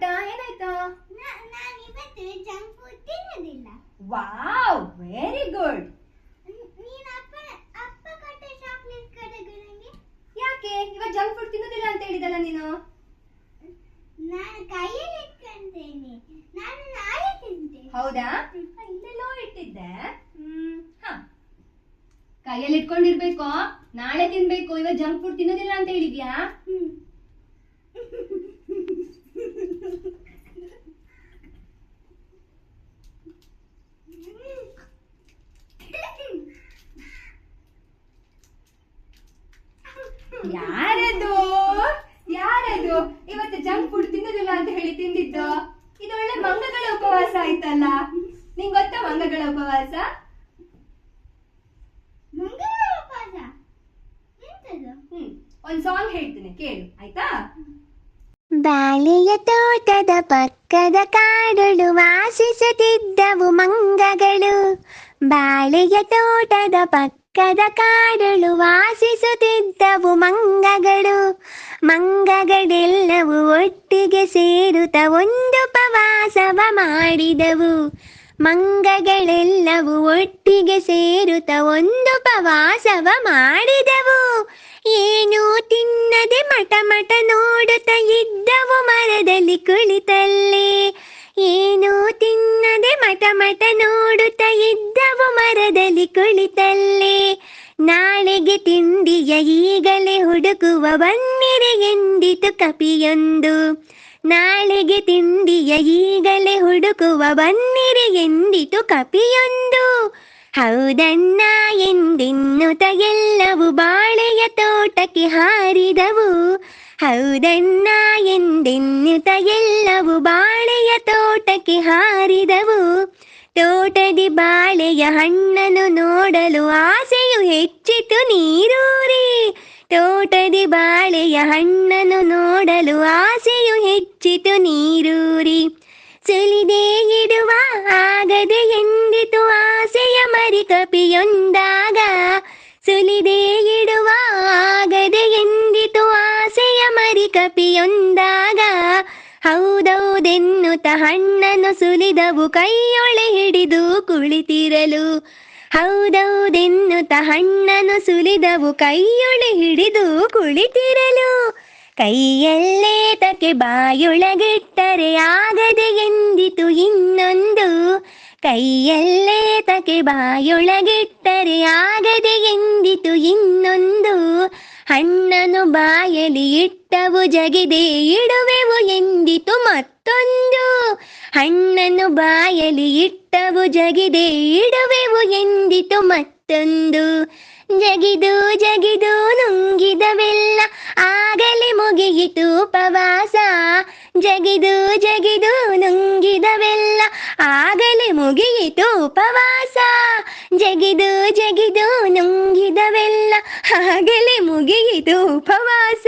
ಪುಟ್ಟ ಏನಾಯ್ತು? ನಾನು ಇವತ್ತು ಜಂಕ್ ಫುಡ್ ತಿನ್ನೋದಿಲ್ಲ. ವಾವ್ ವೆರಿ ಗುಡ್ ನೀನು ಅಪ್ಪ ಅಪ್ಪ ಕೊಟ್ಟ ಚಾಕ್ಲೇಟ್ ಕಡೆಗೆ ನನಗೆ ಯಾಕೆ? ಇವಾಗ ಜಂಕ್ ಫುಡ್ ತಿನ್ನೋದಿಲ್ಲ ಅಂತ ಹೇಳಿದಲ್ಲ ನೀನು? ನಾನು ಕೈಯಲ್ಲಿ ಇಟ್ಕೊಂತೇನೆ. ನಾನು ನಾಳೆ ತಿಂತೇನೆ ಹೌದಾ? ಇಲ್ಲೆಲ್ಲೋ ಇಟ್ಟಿದ್ದೆ. ಕೈಯಲ್ಲಿ ಇಟ್ಕೊಂಡಿರ್ಬೇಕು. ನಾಳೆ ತಿನ್ಬೇಕು. ಇವಾಗ ಜಂಕ್ ಫುಡ್ ತಿನ್ನೋದಿಲ್ಲ ಅಂತ ಹೇಳಿದ್ಯಾ? ಯಾರದು? ಯಾರದು? ಇವತ್ತು ಜಂಕ್ ಫುಡ್ ತಿನ್ನೋದಿಲ್ಲ ಅಂತ ಹೇಳಿ ತಿಂದಿದ್ದು. ಇದು ಒಳ್ಳೆ ಮಂಗಗಳ ಉಪವಾಸ ಆಯ್ತಲ್ಲ? ನಿಂಗ್ ಗೊತ್ತಾ ಮಂಗಗಳ ಉಪವಾಸ? ಒಂದ್ ಸಾಂಗ್ ಹೇಳ್ತೀನಿ ಕೇಳು ಆಯ್ತಾ? ಬಾಳೆಯ ತೋಟದ ಪಕ್ಕದ ಕಾಡಲು ವಾಸಿಸುತ್ತಿದ್ದವು ಮಂಗಗಳು. ಬಾಳೆಯ ತೋಟದ ಪಕ್ಕದ ಕಾಡಲು ವಾಸಿಸುತ್ತಿದ್ದವು ಮಂಗಗಳು. ಮಂಗಗಳೆಲ್ಲವೂ ಒಟ್ಟಿಗೆ ಸೇರುತ್ತ ಒಂದು ಪ್ರವಾಸವ ಮಾಡಿದವು. ಮಂಗಗಳೆಲ್ಲವೂ ಒಟ್ಟಿಗೆ ಸೇರುತ್ತ ಒಂದು ಪ್ರವಾಸವ ಮಾಡಿದವು. ಏನೂ ತಿನ್ನದೆ ಮಠ ಮಠ ನೋಡುತ್ತ ಇದ್ದವು ಮರದಲ್ಲಿ ಕುಳಿತಲ್ಲೇ. ಏನೂ ಮಟ ಮಟ ನೋಡುತ್ತ ಇದ್ದವು ಮರದಲ್ಲಿ ಕುಳಿತಲ್ಲೇ. ನಾಳೆಗೆ ತಿಂಡಿಯ ಈಗಲೇ ಹುಡುಕುವ ಬನ್ನಿರೆ ಎಂದಿತು ಕಪಿಯೊಂದು. ನಾಳೆಗೆ ತಿಂಡಿಯ ಈಗಲೇ ಹುಡುಕುವ ಬನ್ನಿರೆ ಎಂದಿತು ಕಪಿಯೊಂದು. ಹೌದಣ್ಣ ಎಂದೆನ್ನುತ್ತ ಎಲ್ಲವೂ ಬಾಳೆಯ ತೋಟಕ್ಕೆ ಹಾರಿದವು. ಹೌದಣ್ಣ ಎಂದೆನ್ನುತ್ತ ಎಲ್ಲವೂ ಬಾಳೆಯ ತೋಟಕ್ಕೆ ಹಾರಿದವು. ತೋಟದಿ ಬಾಳೆಯ ಹಣ್ಣನ್ನು ನೋಡಲು ಆಸೆಯು ಹೆಚ್ಚಿತು ನೀರೂರಿ. ತೋಟದಿ ಬಾಳೆಯ ಹಣ್ಣನ್ನು ನೋಡಲು ಆಸೆಯು ಹೆಚ್ಚಿತು ನೀರೂರಿ. ಸುಲಿದೆ ಇಡುವ ಆಗದೆ ಎಂದಿತು ಆಸೆಯ ಮರಿ ಕಪಿಯೊಂದಾಗ ಸುಲಿದೆ ಇಡುವ ಆಗದೆ ಎಂದಿತು ಆಸೆಯ ಮರಿ ಕಪಿಯೊಂದಾಗ ಹೌದೌದೆನ್ನುತ್ತ ಹಣ್ಣನ್ನು ಸುಲಿದವು, ಕೈಯೊಳೆ ಹಿಡಿದು ಕುಳಿತಿರಲು. ಹೌದೌದೆನ್ನುತ್ತ ಹಣ್ಣನ್ನು ಸುಲಿದವು, ಕೈಯೊಳೆ ಹಿಡಿದು ಕುಳಿತಿರಲು. ಕೈಯಲ್ಲೇ ತಕ್ಕೆ ಬಾಯೊಳಗಿಟ್ಟರೆ ಆಗದೆ ಎಂದಿತು ಇನ್ನೊಂದು. ಕೈಯಲ್ಲೇ ತಕ್ಕೆ ಬಾಯೊಳಗಿಟ್ಟರೆ ಆಗದೆ ಎಂದಿತು ಇನ್ನೊಂದು. ಹಣ್ಣನು ಬಾಯಲಿ ಇಟ್ಟವು ಜಗಿದೆ, ಇಡುವೆವು ಎಂದಿತು ಮತ್ತೊಂದು. ಹಣ್ಣನು ಬಾಯಲಿ ಇಟ್ಟವು ಜಗಿದೆ, ಇಡುವೆವು ಎಂದಿತು ಮತ್ತೊಂದು. ಜಗಿದು ಜಗಿದು ನುಂಗಿದವೆಲ್ಲ ಆಗಲೇ ಮುಗಿಯಿತು ಉಪವಾಸ ಜಗಿದು ಜಗಿದು ನುಂಗಿದವೆಲ್ಲ ಆಗಲೇ ಮುಗಿಯಿತು ಉಪವಾಸ ಜಗಿದು ಜಗಿದು ನುಂಗಿದವೆಲ್ಲ ಹಾಗೆಲೆ ಮುಗಿಯಿತು ಉಪವಾಸ.